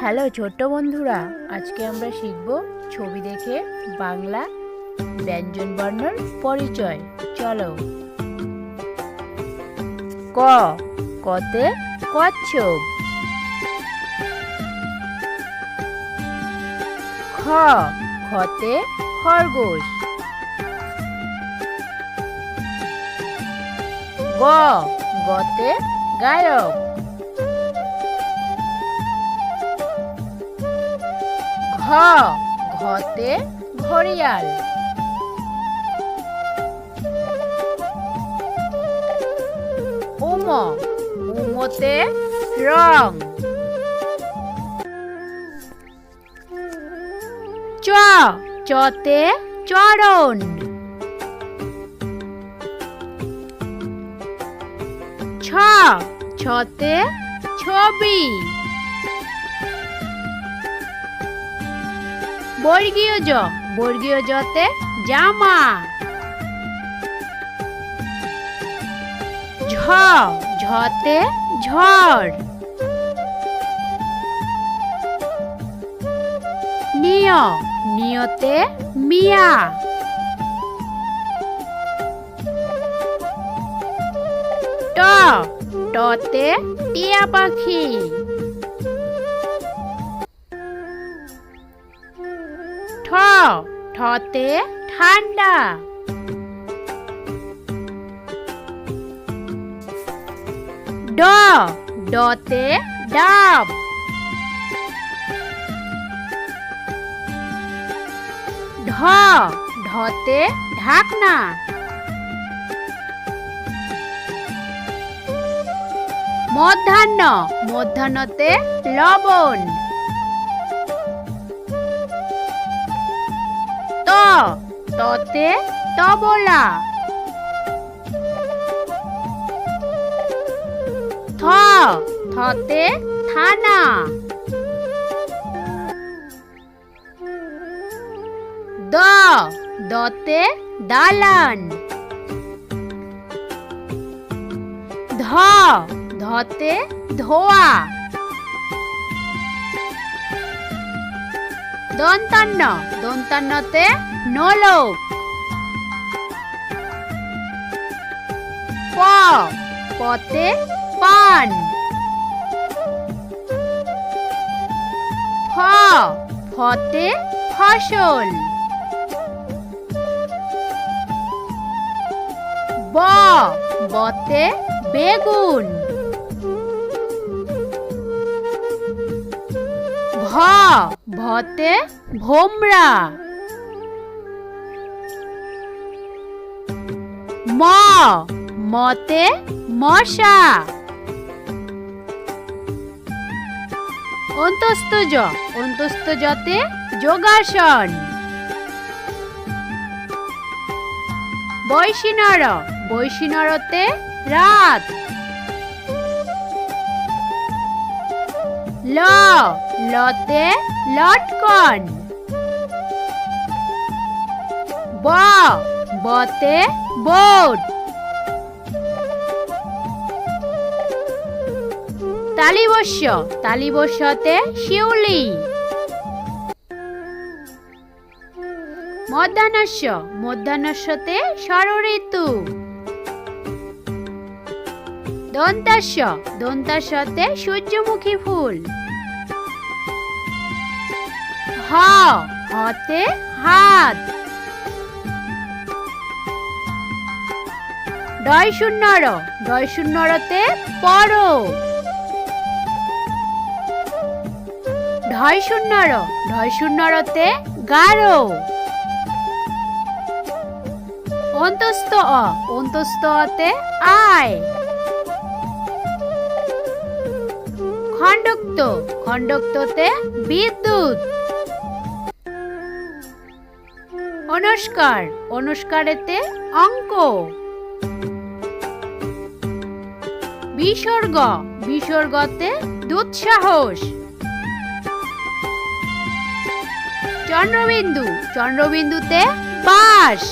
Hello ছোট্ট বন্ধুরা, আজকে আমরা শিখব ছবি দেখে বাংলা ব্যঞ্জন বর্ণর পরিচয়। চলো। ক, কতে কচ্ছপ। খ, খতে খরগোশ। গ, গতে গায়ক। ঘ ঘতে ঘড়িয়াল। উম উমতে রং। চ চতে চরণ। ছ ছতে ছবি। বর্গীয় জ। বর্গীয় জতে জামা। ঝ। ঝতে ঝড়। নিয়। নিয়তে মিয়া। ট। টতে টিয়া পাখি। ঠতে ঠান্ডা। ড ডতে ডাব। ঢ ঢতে ঢাকনা। মধ্যাহ্ন মধ্যাহ্নতে লবণ। ততে তবলা। থ থতে থানা। দ দতে দালান। ধ ধতে ধোয়া। দন্তান্ন দন্তান্নতে নলক। প পতে পান। ফ ফতে ফসল। ব বতে বেগুন। ভতে ভোমরা। ম মতে মশা। অন্তস্থ জ অন্তস্থ যোগাসন। বৈশিনর বৈশিনরতে রাত। ল লতে লটকন। ব বতে বোট। তালিবস্য তালিবস্যতে শিউলি। মধ্যাহ্নস্য মধ্যাহ্নস্যতে ষড়ঋতু দন্তাস্য, দন্তাস্যতে সূর্যমুখী ফুল। হ, হতে হাত। ডয় শূন্যর ডয় শূন্যরতে পর। ঢয় শূন্যর ঢয় শূন্যরতে অন্তস্থ অ অন্তস্থ অতে আয়। খণ্ডক্ততে বিদ্যুৎ। অনুষ্কার। অনুষ্কারেতে অঙ্ক। বিসর্গ। বিসর্গতে দুঃসাহস। চন্দ্রবিন্দু। চন্দ্রবিন্দুতে বাস।